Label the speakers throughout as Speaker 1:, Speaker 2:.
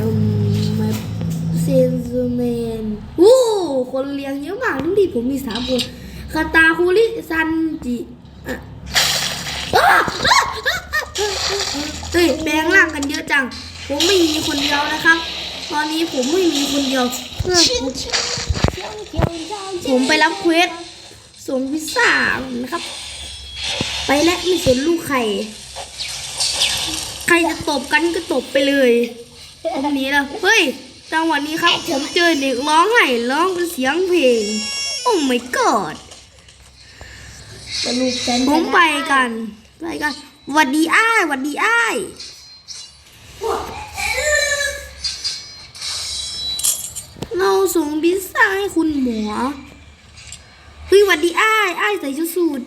Speaker 1: อืมเซนซูเมนโอ้คนเลี้ยงเยอะมากทั้งที่ผมมีสามคนคาตาคุริซันจิเฮ้ยแปลงร่างกันเยอะจัง ผมไม่มีคนเดียวนะครับ ตอนนี้ผมไม่มีคนเดียวเพื่อนผมผมไปรับเควสส่งพิซซ่านะครับ ไปและไม่สนลูกใคร ใครจะตบกันก็ตบไปเลย ตรงนี้แล้วเฮ้ยจังหวะนี้ครับผมเจอเด็กร้องไห้ร้องเป็นเสียงเพลง โอ้ my god
Speaker 2: สรุปฉัน
Speaker 1: ผมไปกันไปกันหวัดดีอ้ายหวัดดีอ้ายเราส่งพิซซ่าให้คุณหมอเฮ้ยหวัดดีอ้ายอ้ายใส่ชุดสูท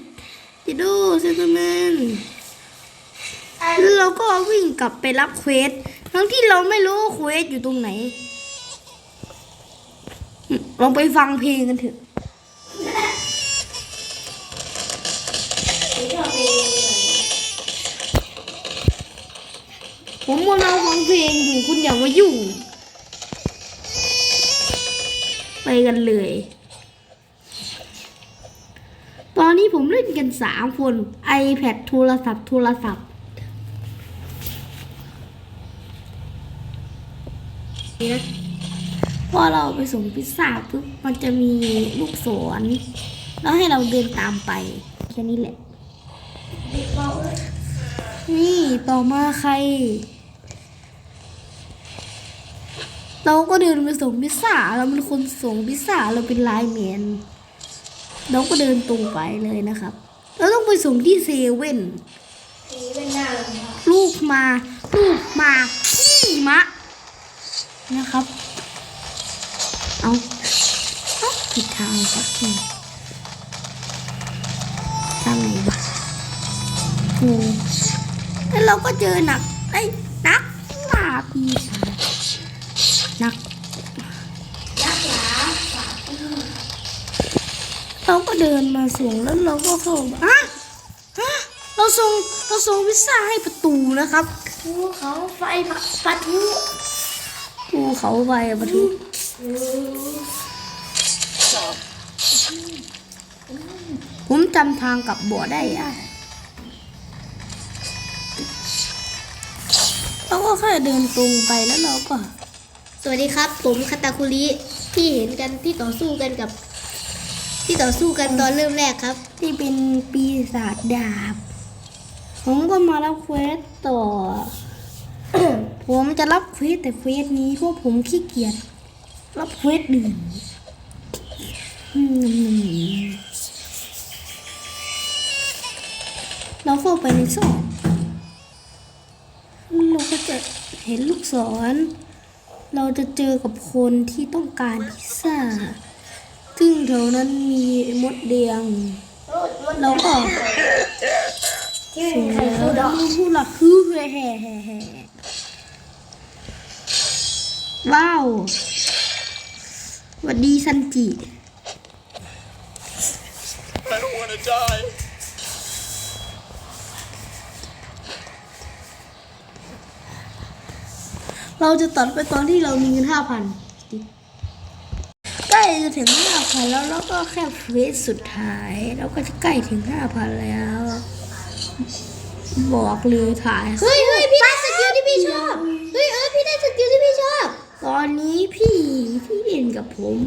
Speaker 1: จิโดเซนเตอร์แมนแล้วเราก็วิ่งกลับไปรับเควส ทั้งที่เราไม่รู้เควสอยู่ตรงไหน ลองไปฟังเพลงกันเถอะผมกำลังฟังเพลงอยู่คุณอย่ามายุ่ง ไปกันเลย ตอนนี้ผมเล่นกันสามคน iPad โทรศัพท์ โทรศัพท์ นี่นะพอเราไปส่งพิซซ่าปุ๊บมันจะมีลูกศรแล้วให้เราเดินตามไปแค่นี้แหละ นี่ต่อมาใคร เราก็เดินไปส่งพิซซ่าเราเป็นคนส่งพิซซ่าเราเป็นไลน์แมนเราก็เดินตรงไปเลยนะครับ เราต้องไปส่งที่เซเว่น
Speaker 2: นี่เป็นหน้าเลยค่ะ
Speaker 1: ลูกมา ลูกมา ขี้มะ นะครับ เอาผิดทางครับทีทางไหนวะงงแล้วเราก็เจอหนักไอ้ยนักลาปีศาจนัก
Speaker 2: ยักหลา
Speaker 1: เราก็เดินมาส่งแล้วเราก็เข้าฮะฮะเราส่งเราส่งพิซซ่าให้ประตูนะครับ
Speaker 2: ภูเขาไฟปะทุ
Speaker 1: ภูเขาไฟปะตูผมจำทางกลับบ่อได้อะเราก็แค่เดินตรงไปแล้วเราก็
Speaker 2: สวัสดีครับ ผมคาตาคุริที่เห็นกันที่ต่อสู้กันกับ ที่ต่อสู้กันตอนเริ่มแรกครับ
Speaker 1: ที่เป็นปีศาจดาบ ผมก็มารับเควสต่อ ผมจะรับเควสแต่เควสนี้เพราะผมขี้เกียจรับเควสอื่นอืมเราเข้าไปในซอกเราก็จะเห็นลูกศร เราจะเจอกับคนที่ต้องการพิซซ่า ซึ่งแถวนั้นมีมดแดงเราก็
Speaker 2: ที่
Speaker 1: ถึง
Speaker 2: ใคร
Speaker 1: แล้ว
Speaker 2: สู้ดอก
Speaker 1: พูดหลักคือแห่แห่แห่แห่ ว้าวสวัสดีซันจิ
Speaker 3: I don't want to die.
Speaker 1: เราจะตัดไปตอนที่เรามีเงินห้าพันใกล้จะถึงห้าพันแล้วแล้วก็แค่เฟสสุดท้ายเราก็จะใกล้ถึงห้าพันแล้ว บอกเลยถ่าย
Speaker 2: เฮ้ยเฮ้ยพี่ได้สกิลที่พี่ชอบ เฮ้ยเออพี่ได้สกิลที่พี่ชอบ
Speaker 1: ตอนนี้พี่พี่เล่น กับผม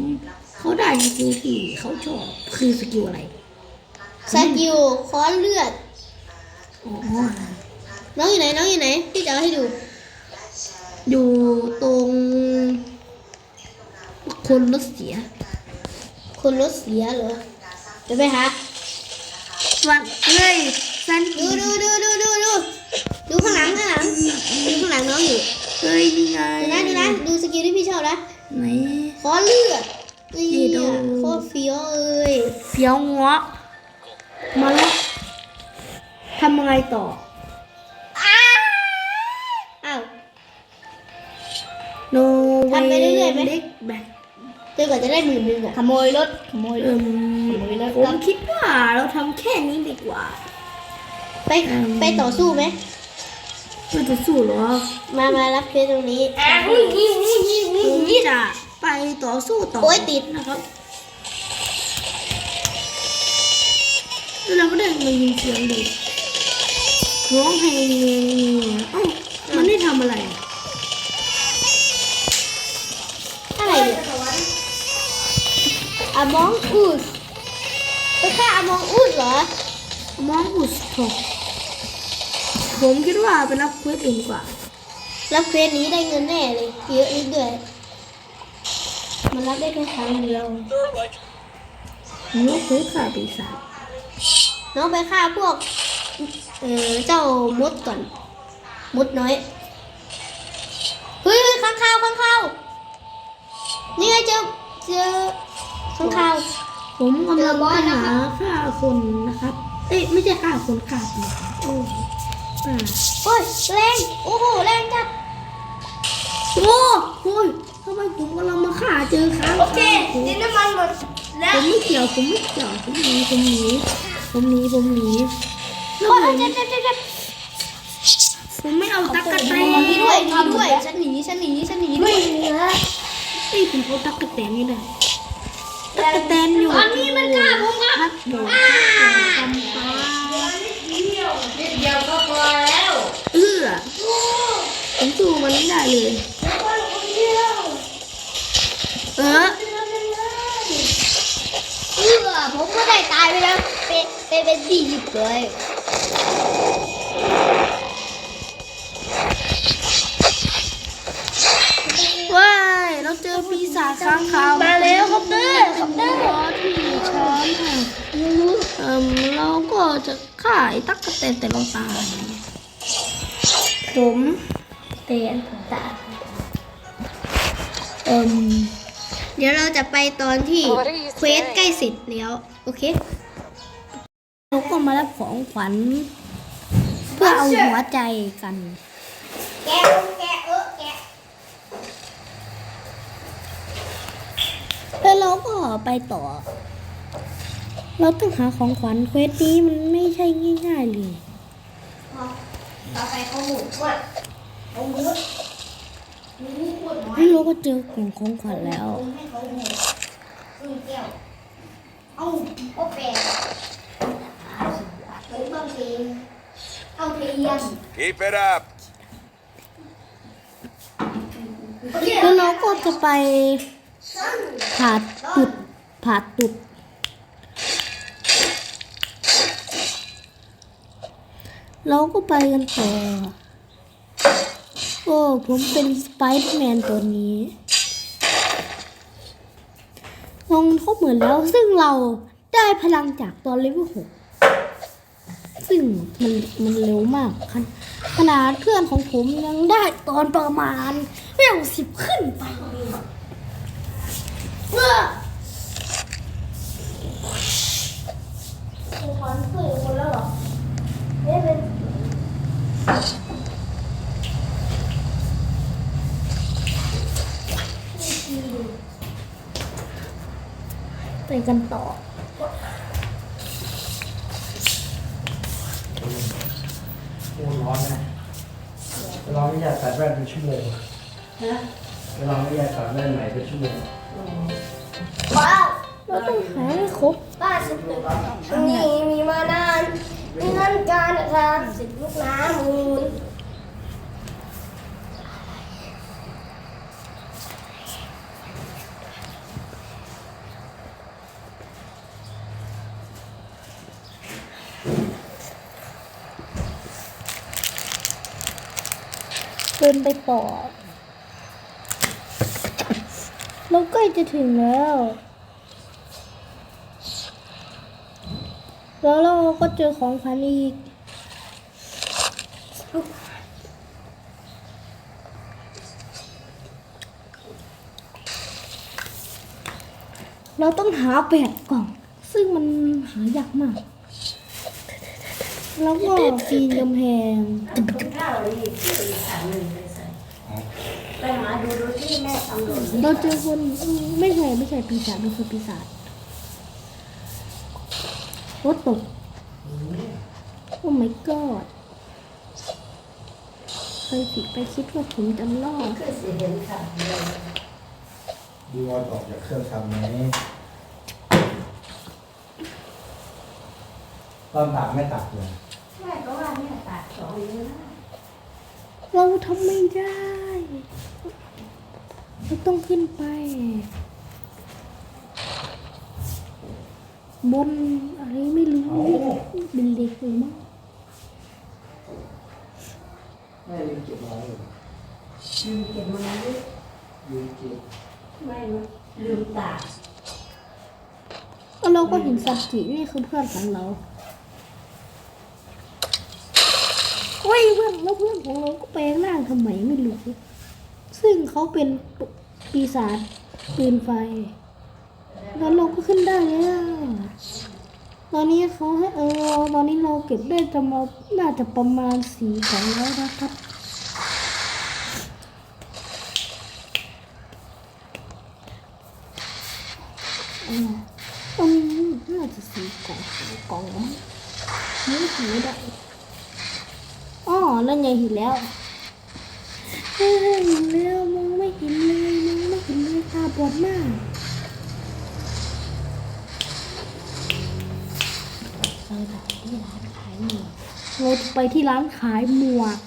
Speaker 1: เขาได้สกิลที่เขาชอบคือสกิลอะไร
Speaker 2: สกิลค้อนเลือด
Speaker 1: อ๋อ
Speaker 2: น้องอยู่ไหนน้องอยู่ไหนพี่จะเอาให้ดู
Speaker 1: อยู่ตรงคนรถเสีย
Speaker 2: คนรถเสียเหรอเดี๋ยวไปหา
Speaker 1: วันเฮ้ยซัน
Speaker 2: ดูดูดูดูดูดูดูข้างหลังข้างหลังดูข้างหลังน้องอยู่
Speaker 1: เฮ้ยนี่ไง
Speaker 2: ดูนะดูนะดูสกิลที่พี่ชอบนะ
Speaker 1: ไหน
Speaker 2: ขอเลือดนี่
Speaker 1: นี่ดู
Speaker 2: อะโคตรเฟี้ยวเอ้ย
Speaker 1: เฟี้ยวเงาะมาแล้วทำยังไงต่อ
Speaker 2: อ้าว
Speaker 1: โน
Speaker 2: ทำไปเรื่อยๆไหม
Speaker 1: เล็กแบบ
Speaker 2: จนกว่าจะได้หมื่นหนึ่งอะขโมยรถขโมยร
Speaker 1: เอิ่
Speaker 2: ถ
Speaker 1: ม
Speaker 2: ขโมยรถ
Speaker 1: ผมคิดว่าเราทำแค่นี้ดีกว่า
Speaker 2: ไปไปต่อสู้ไหม
Speaker 1: มันจะสู้เหรอ
Speaker 2: มามารับเพชรตรงนี้
Speaker 1: ผมจะไปต่อสู้ต่อ
Speaker 2: โอ้ยติด
Speaker 1: นะครับแล้วเราก็ได้มายินเสียงเด็กร้องเพลงเงี้ยเอ้ามันได้ทำอะไร
Speaker 2: อะไรเนี่ยอมองอุสไปฆ่าอมองอุสเหรอ
Speaker 1: มองอุสทอก ผมคิดว่าไปรับเควสอื่นดีกว่า
Speaker 2: รับเควสนี้ได้เงินแน่เลยเยอะนิดด้วยมันรับได้แค่ครั้งเดียว
Speaker 3: They're like
Speaker 1: ผมว่าเควสขาปีศาจ
Speaker 2: น้องไปฆ่าพวก เออเจ้ามดก่อน มดน้อยเฮ้ยเฮ้ยข้างข้าวข้างข้าวนี่ไงเจอเจอข้างข้าว
Speaker 1: ผมกำลัง
Speaker 2: เจอบอส
Speaker 1: ไป
Speaker 2: นะ
Speaker 1: หา
Speaker 2: ครับ
Speaker 1: ฆ่าคนนะครับ เอ้ยไม่ใช่ฆ่าคนฆ่าปีศาจ โอ้ยอ่า
Speaker 2: โอ้ยแรงโอ้โหแรงจัด
Speaker 1: โอ้โหยทำไมผมกำลังมาฆ่าเจอค้างโอเค
Speaker 2: ดินน้ำมันหมด
Speaker 1: ผมไม่เกี่ยวผมไม่เกี่ยวผมหนีผมหนีผมหนีผมหนีแล้ว
Speaker 2: โอ้
Speaker 1: ผ
Speaker 2: ย
Speaker 1: ม
Speaker 2: เจ็บเจ็บเจ็บเจ็บ
Speaker 1: ผมไม่เอาตั๊กกะแตน
Speaker 2: หนีด้วยหนีด้วยฉันหนีฉันหนีฉันหนีด้วย
Speaker 1: เอ้ยผมเอาตั๊กกะแตนนี่แหละตั๊กกะแตนอยู่
Speaker 2: ตอนนี้มันฆ่าผมครับ
Speaker 1: พัดโดดจำปา
Speaker 2: นิดเดียวก็พอแล้ว
Speaker 1: เอื้อผมสู้มันไม่ได้เลย เออ
Speaker 2: เออผมก็ได้ตายไปแล้วเป็นเป็นเป็นสี่สิบเลย
Speaker 1: ว้ายเราเจอปีศาจค้างคาว
Speaker 2: มาแล้วคอปเตอร์คอปเตอร์
Speaker 1: รอที่ช้อนค่ะเอ่มเราก็จะฆ่าไอ้ตั๊กกะแตนแต่เราตายผ ม
Speaker 2: เตียนตา
Speaker 1: เอ่ม
Speaker 2: เดี๋ยวเราจะไปตอนที่เควสใกล้เสร็จแล้ว โอเค
Speaker 1: เราก็มารับของขวัญ เพื่อเอาหัวใจกัน
Speaker 2: แกะแกะเออแกะ
Speaker 1: แล้วเราก็ไปต่อ เราต้องหาของขวัญเควสนี้มันไม่ใช่ง่ายๆเลย
Speaker 2: ต่อไปเขาหมุนว่าเขาหมุนนี่ปวดหัว
Speaker 1: แล้วเราก็เจอกล่องของขวัญแล้ว
Speaker 2: ให้เขาหมุนครึ่งแก้ว เอาเอาแปะผมต้องเทเอาเทียม
Speaker 3: keep it up.
Speaker 1: แล้วเราก็จะไปผ่าตุดผ่าตุด เราก็ไปกันต่อ โอ้ ผมเป็นสไปเดอร์แมนตัวนี้ลงครบเหมือนแล้วซึ่งเราได้พลังจากตอนเลเวลหกซึ่งมันมันเร็วมากขนขนาดเพื่อนของผมยังได้ตอนประมาณเร็วสิบขึ้นไปเพื่อ
Speaker 2: คอนเสิร์ตคนแล้วเหรอเอ๊ะเป็น
Speaker 1: ไปกันต่อ
Speaker 4: โอ้ร้อนนะเราไม่อยากตัดแว่นเป็นชั่วโมงเราไม่อยากตัดแว่นใหม่เป็นชั่วโมง
Speaker 2: ว้าว
Speaker 1: เราต้องหาให้ครบ
Speaker 2: บ้านสิบหนึ่งนี่มีมานานมีเงินการนะครับสิบลูกน้ำมูล
Speaker 1: เดินไปต่อเราใกล้จะถึงแล้ว แล้วเราก็เจอของขวัญอีกเราต้องหาแปดกล่อง ซึ่งมันหายากมาก แล้วก็ปีนกำแพงเราเจอคนไม่ใช่ไม่ใช่ปีศาจมันคือปีศาจ โอ้ตกโอ้ my god เคยผิดไปคิดว่าผมจะรอด
Speaker 4: ดีวอลออกจากเครื่องทำไหมตอนตัดไม่ตัดเลย
Speaker 1: เราทำไม่ได้ เราต้องขึ้นไป บนอะไรไม่รู้
Speaker 4: เอ้า
Speaker 1: เป็นเหล็กหรือมั้ง
Speaker 4: ไม่ลืมเก็บไว้เลย
Speaker 5: ลืมเก็บมาไว้
Speaker 4: ลืมเก็บ
Speaker 5: ไม่ลืมตาก
Speaker 1: แล้วเราก็เห็นสัตจินี่คือเพื่อนของเราเฮ้ยเพื่อนแล้วเพื่อนของเราก็แปลงร่างทำไมไม่รู้ซึ่งเขาเป็นปีศาจปืนไฟ แล้วเราก็ขึ้นได้แล้ว ตอนนี้เขาให้เออ ตอนนี้เราเก็บได้จะมาน่าจะประมาณสี่ของแล้วนะครับอืมน่าจะสี่กล่องสามกล่องมั้งไม่ถึงไม่ได้อ๋อนั่นไงเห็นแล้วเฮ้ยเห็นแล้วมองไม่เห็นเลยมองไม่เห็นเลยตาบอดมาก เราจะไปที่ร้านขายหมวกเราจะไปที่ร้านขายหมวก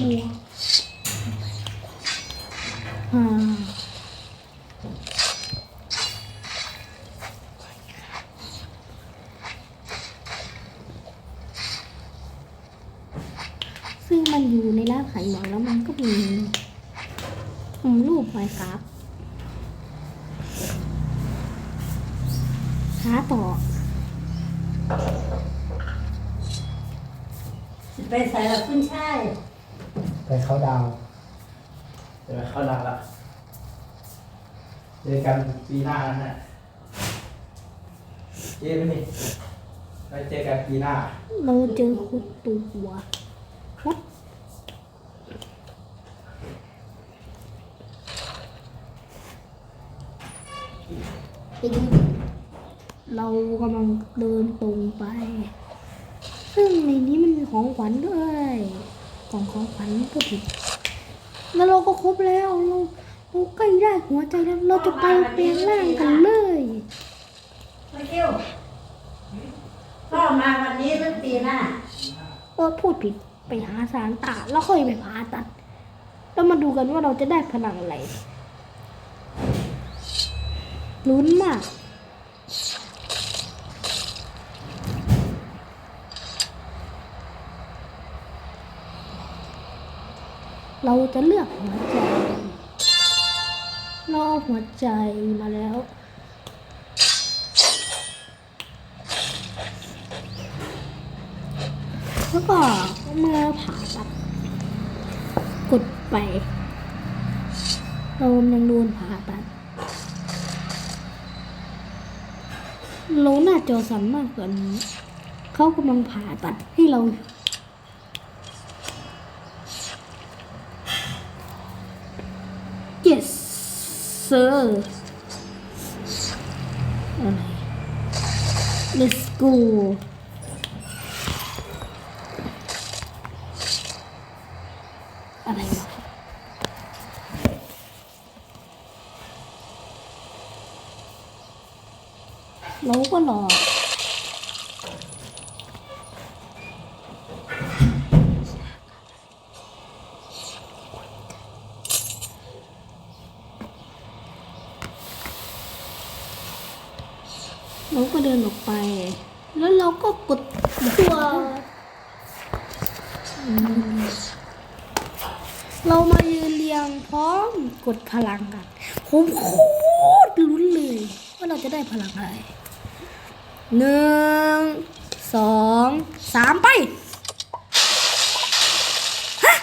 Speaker 1: หมวกอ่า ซึ่งมันอยู่ในร้านขายหมอนแล้วมันก็มีอืมรูปไว้ครับหาต่อ
Speaker 5: ไปใส่ละขึ้นช่าย
Speaker 4: ไป เข้าดาวน์จะไปเข้าดาวน์ละเจอกันปีหน้าแล้วนะเจ๊ไปนี่ไปเจอกันปีหน้า
Speaker 1: เราเจอคุณตัววัดไปดูเรากำลังเดินตรงไป ซึ่งในนี้มันมีของขวัญด้วย กล่องของขวัญก็ผิดแล้วเราก็ครบแล้วเราเราใกล้ได้หัวใจแล้วเราจะไปเปลี่ยนร่างกันเลย
Speaker 5: มาเที่ยวพ่อมาวันนี้หรือปีหน้า
Speaker 1: เออพูดผิดไปหาสารตาแล้วค่อยไปผ่าตัด แล้วมาดูกันว่าเราจะได้พลังอะไรลุ้นมาก เราจะเลือกหัวใจเรอาหัวใจมาแล้ว แล้วก็เมื่อผ่าตัดกดไปเรากำลังโดนผ่าตัดเราหน้าจอสันมากกว่านี้เขากำลังผ่าตัดให้เรา sir อะไร let's go อะไรวะเราก็รอ เราก็เดินออกไป แล้วเราก็กดตัว เรามายืนเรียงพร้อมกดพลังกัน ผมโคตรลุ้นเลย ว่าเราจะได้พลังอะไรหนึ่งสองสามไปฮะ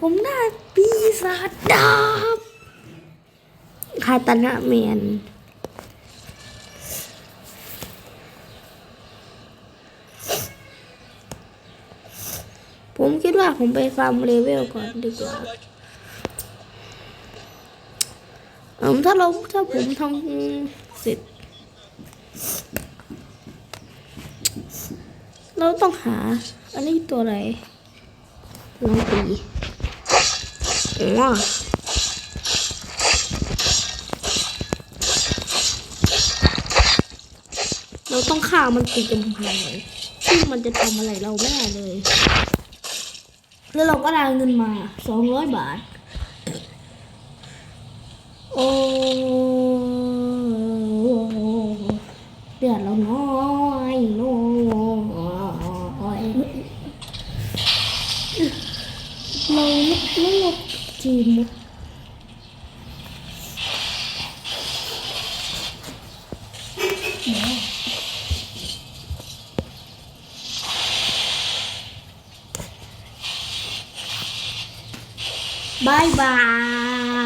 Speaker 1: ผมได้ปีศาจดาบคาตานะเมียน ผมคิด ว่าผมไปฟาร์มเลเวลก่อนดีกว่าเออถ้าเราถ้าผมทำเสร็จ เราต้องหา อันนี้ตัวอะไรลองตีอ๋อเราต้องฆ่ามันติดกำแพงซึ่งมันจะทำอะไรเราไม่ได้เลย แล้วเราก็ได้เงินมาสองร้อยบาท โอ้เดือดเราน้อยน้อยเราไม่ไม่ลบจีนายบา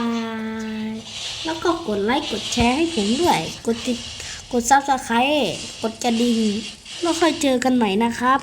Speaker 1: ย แล้วก็กดไลค์กดแชร์ให้ผมด้วย กดติด กดซับสไครต์กดกระดิ่ง แล้วค่อยเจอกันใหม่นะครับ